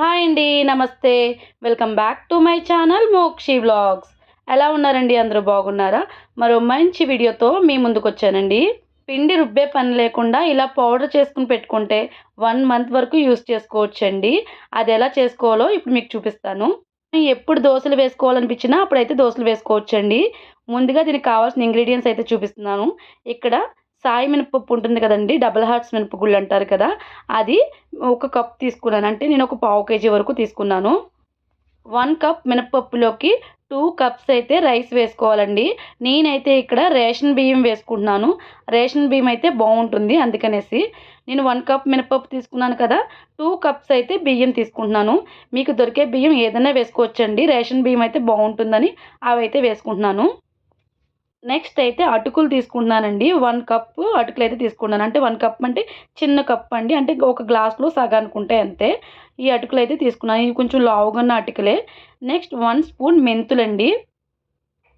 Hi అండి నమస్తే. Welcome back to my channel Mokshi vlogs. ఎలా ఉన్నారండి? అందరూ బాగున్నారా? మరో మంచి వీడియోతో మీ ముందుకు వచ్చానండి. పిండి రుబ్బే పని లేకుండా ఇలా పౌడర్ చేసుకుని పెట్టుకుంటే వన్ మంత్ వరకు యూస్ చేసుకోవచ్చండి. అది ఎలా చేసుకోవాలో ఇప్పుడు మీకు చూపిస్తాను. ఎప్పుడు దోశలు వేసుకోవాలనిపించినా అప్పుడైతే దోశలు వేసుకోవచ్చండి. ముందుగా దీనికి కావాల్సిన ఇంగ్రీడియంట్స్ అయితే చూపిస్తున్నాను. ఇక్కడ సాయి మినపప్పు ఉంటుంది కదండి డబల్ హార్ట్స్ మినపగుళ్ళు అంటారు కదా అది ఒక కప్ తీసుకున్నాను. అంటే నేను ఒక పావు కేజీ వరకు తీసుకున్నాను. వన్ కప్ మినపప్పులోకి టూ కప్స్ అయితే రైస్ వేసుకోవాలండి. నేనైతే ఇక్కడ రేషన్ బియ్యం వేసుకుంటున్నాను. రేషన్ బియ్యం అయితే బాగుంటుంది అందుకనేసి నేను వన్ కప్ మినపప్పు తీసుకున్నాను కదా టూ కప్స్ అయితే బియ్యం తీసుకుంటున్నాను. మీకు దొరికే బియ్యం ఏదైనా వేసుకోవచ్చండి. రేషన్ బియ్యం అయితే బాగుంటుందని అవి అయితే వేసుకుంటున్నాను. నెక్స్ట్ అయితే అటుకులు తీసుకుంటున్నానండి. వన్ కప్ అటుకులు అయితే తీసుకున్నాను. అంటే వన్ కప్ అంటే చిన్న కప్ అండి. అంటే ఒక గ్లాస్లో సగానికి ఉంటాయి అంతే. ఈ అటుకులు అయితే తీసుకున్నాను. ఇవి కొంచెం లావుగా ఉన్న అటుకులే. నెక్స్ట్ వన్ స్పూన్ మెంతులండి.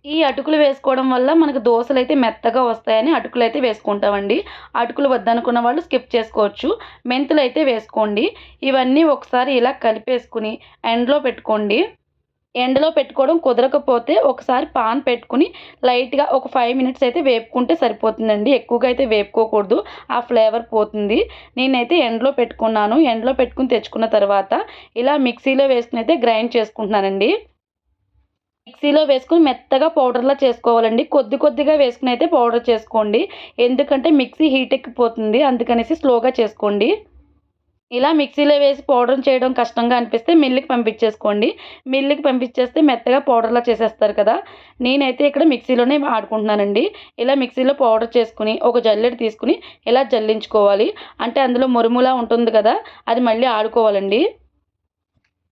ఈ అటుకులు వేసుకోవడం వల్ల మనకు దోశలు అయితే మెత్తగా వస్తాయని అటుకులు అయితే వేసుకుంటామండి. అటుకులు వద్దనుకున్న వాళ్ళు స్కిప్ చేసుకోవచ్చు. మెంతులు అయితే వేసుకోండి. ఇవన్నీ ఒకసారి ఇలా కలిపేసుకుని ఎండ్లో పెట్టుకోండి. ఎండలో పెట్టుకోవడం కుదరకపోతే ఒకసారి పాన్ పెట్టుకుని లైట్గా ఒక ఫైవ్ మినిట్స్ అయితే వేపుకుంటే సరిపోతుందండి. ఎక్కువగా అయితే వేపుకోకూడదు. ఆ ఫ్లేవర్ పోతుంది. నేనైతే ఎండలో పెట్టుకున్నాను. ఎండలో పెట్టుకుని తెచ్చుకున్న తర్వాత ఇలా మిక్సీలో వేసుకుని అయితే గ్రైండ్ చేసుకుంటున్నానండి. మిక్సీలో వేసుకుని మెత్తగా పౌడర్లా చేసుకోవాలండి. కొద్ది కొద్దిగా వేసుకుని అయితే పౌడర్ చేసుకోండి. ఎందుకంటే మిక్సీ హీట్ ఎక్కిపోతుంది. అందుకనేసి స్లోగా చేసుకోండి. ఇలా మిక్సీలో వేసి పౌడర్ చేయడం కష్టంగా అనిపిస్తే మిల్లుకి పంపించేసుకోండి. మిల్లుకి పంపించేస్తే మెత్తగా పౌడర్లా చేసేస్తారు కదా. నేనైతే ఇక్కడ మిక్సీలోనే ఆడుకుంటున్నానండి ఇలా మిక్సీలో పౌడర్ చేసుకుని ఒక జల్లెడ తీసుకుని ఇలా జల్లించుకోవాలి. అంటే అందులో మురుములా ఉంటుంది కదా అది మళ్ళీ ఆడుకోవాలండి.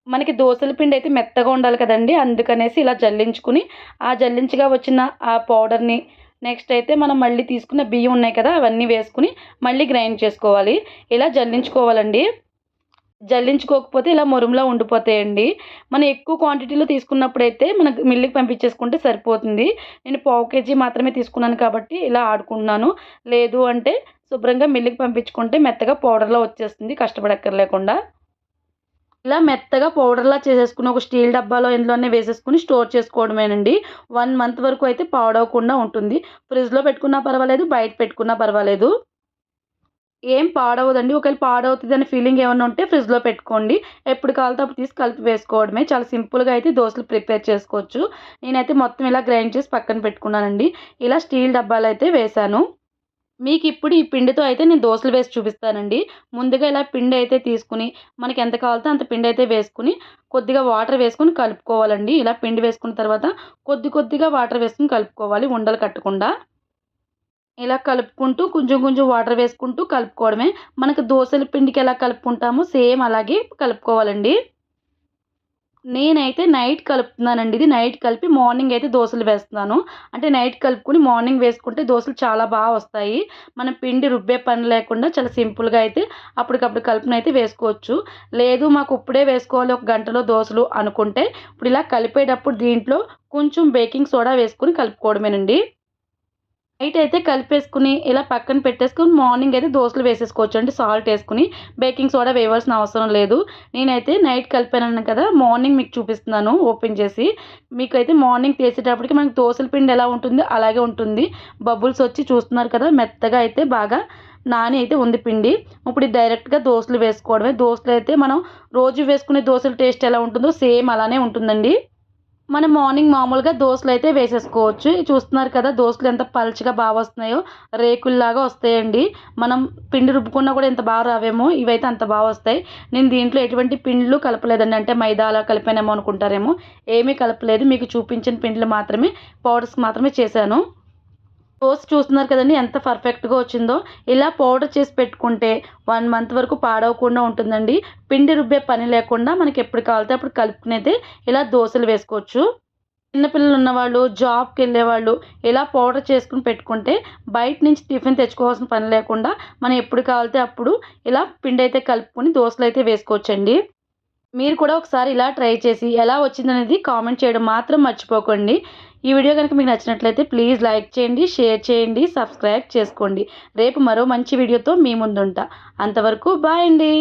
మనకి దోశల పిండి అయితే మెత్తగా ఉండాలి కదండి. అందుకనేసి ఇలా జల్లించుకుని ఆ జల్లించగా వచ్చిన ఆ పౌడర్ని నెక్స్ట్ అయితే మనం మళ్ళీ తీసుకున్న బియ్యం ఉన్నాయి కదా అవన్నీ వేసుకుని మళ్ళీ గ్రైండ్ చేసుకోవాలి. ఇలా జల్లించుకోవాలండి. జల్లించుకోకపోతే ఇలా మొరుములా ఉండిపోతాయండి. మనం ఎక్కువ క్వాంటిటీలో తీసుకున్నప్పుడైతే మనకు మిల్లుకి పంపించేసుకుంటే సరిపోతుంది. నేను పావు కేజీ మాత్రమే తీసుకున్నాను కాబట్టి ఇలా ఆడుకుంటున్నాను. లేదు అంటే శుభ్రంగా మిల్లుకి పంపించుకుంటే మెత్తగా పౌడర్లో వచ్చేస్తుంది కష్టపడక్కర్లేకుండా. ఇలా మెత్తగా పౌడర్లా చేసేసుకుని ఒక స్టీల్ డబ్బాలో ఇందులోనే వేసేసుకుని స్టోర్ చేసుకోవడమేనండి. వన్ మంత్ వరకు అయితే పాడవకుండా ఉంటుంది. ఫ్రిడ్జ్లో పెట్టుకున్నా పర్వాలేదు బయట పెట్టుకున్నా పర్వాలేదు. ఏం పాడవదండి. ఒకవేళ పాడవుతుంది అనే ఫీలింగ్ ఏమైనా ఉంటే ఫ్రిడ్జ్లో పెట్టుకోండి. ఎప్పుడు కావాలితో అప్పుడు తీసి కలిపి వేసుకోవడమే. చాలా సింపుల్గా అయితే దోశలు ప్రిపేర్ చేసుకోవచ్చు. నేనైతే మొత్తం ఇలా గ్రైండ్ చేసి పక్కన పెట్టుకున్నానండి. ఇలా స్టీల్ డబ్బాలు అయితే వేశాను. మీకు ఇప్పుడు ఈ పిండితో అయితే నేను దోశలు వేసి చూపిస్తానండి. ముందుగా ఇలా పిండి అయితే తీసుకుని మనకి ఎంత కావాలితే అంత పిండి అయితే వేసుకుని కొద్దిగా వాటర్ వేసుకుని కలుపుకోవాలండి. ఇలా పిండి వేసుకున్న తర్వాత కొద్ది కొద్దిగా వాటర్ వేసుకుని కలుపుకోవాలి ఉండలు కట్టకుండా. ఇలా కలుపుకుంటూ కొంచెం కొంచెం వాటర్ వేసుకుంటూ కలుపుకోవడమే. మనకు దోశల పిండికి ఎలా కలుపుకుంటామో సేమ్ అలాగే కలుపుకోవాలండి. నేనైతే నైట్ కలుపుతున్నానండి. ఇది నైట్ కలిపి మార్నింగ్ అయితే దోశలు వేస్తున్నాను. అంటే నైట్ కలుపుకుని మార్నింగ్ వేసుకుంటే దోశలు చాలా బాగా వస్తాయి. మనం పిండి రుబ్బే పని లేకుండా చాలా సింపుల్గా అయితే అప్పటికప్పుడు కలుపుని అయితే వేసుకోవచ్చు. లేదు మాకు ఇప్పుడే వేసుకోవాలి ఒక గంటలో దోశలు అనుకుంటే ఇప్పుడు ఇలా కలిపేటప్పుడు దీంట్లో కొంచెం బేకింగ్ సోడా వేసుకుని కలుపుకోవడమేనండి. నైట్ అయితే కలిపేసుకుని ఇలా పక్కన పెట్టేసుకుని మార్నింగ్ అయితే దోశలు వేసేసుకోవచ్చు. అండి సాల్ట్ వేసుకుని బేకింగ్ సోడా వేయవలసిన అవసరం లేదు. నేనైతే నైట్ కలిపాను కదా మార్నింగ్ మీకు చూపిస్తున్నాను ఓపెన్ చేసి. మీకైతే మార్నింగ్ తీసేటప్పటికి మనకి దోశల పిండి ఎలా ఉంటుంది అలాగే ఉంటుంది. బబుల్స్ వచ్చి చూస్తున్నారు కదా మెత్తగా అయితే బాగా నాని అయితే ఉంది పిండి. ఇప్పుడు డైరెక్ట్గా దోశలు వేసుకోవడమే. దోశలు అయితే మనం రోజు వేసుకునే దోశల టేస్ట్ ఎలా ఉంటుందో సేమ్ అలానే ఉంటుందండి. మనం మార్నింగ్ మామూలుగా దోశలు అయితే వేసేసుకోవచ్చు. చూస్తున్నారు కదా దోశలు ఎంత పలుచగా బాగా వస్తున్నాయో రేకుల్లాగా వస్తాయండి. మనం పిండి రుబ్బుకున్నా కూడా ఎంత బాగా రావేమో ఇవైతే అంత బాగా వస్తాయి. నేను దీంట్లో ఎటువంటి పిండ్లు కలపలేదండి. అంటే మైదాలా కలిపానేమో అనుకుంటారేమో. ఏమీ కలపలేదు. మీకు చూపించిన పిండిలు మాత్రమే పౌడర్స్ మాత్రమే చేశాను. దోశ చూస్తున్నారు కదండి ఎంత పర్ఫెక్ట్గా వచ్చిందో. ఇలా పౌడర్ చేసి పెట్టుకుంటే వన్ మంత్ వరకు పాడవకుండా ఉంటుందండి. పిండి రుబ్బే పని లేకుండా మనకి ఎప్పుడు కావాలితే అప్పుడు కలుపుకునేది ఇలా దోశలు వేసుకోవచ్చు. చిన్నపిల్లలు ఉన్నవాళ్ళు జాబ్కి వెళ్ళేవాళ్ళు ఇలా పౌడర్ చేసుకుని పెట్టుకుంటే బయట నుంచి టిఫిన్ తెచ్చుకోవాల్సిన పని లేకుండా మనం ఎప్పుడు కావాలితే అప్పుడు ఇలా పిండి అయితే కలుపుకొని దోశలు అయితే వేసుకోవచ్చండి. మీరు కూడా ఒకసారి ఇలా ట్రై చేసి ఎలా వచ్చిందనేది కామెంట్ చేయడం మాత్రం మర్చిపోకండి. ఈ వీడియో కనుక మీకు నచ్చినట్లయితే ప్లీజ్ లైక్ చేయండి షేర్ చేయండి సబ్స్క్రైబ్ చేసుకోండి. రేపు మరో మంచి వీడియోతో మీ ముందుంటా. అంతవరకు బాయ్ అండి.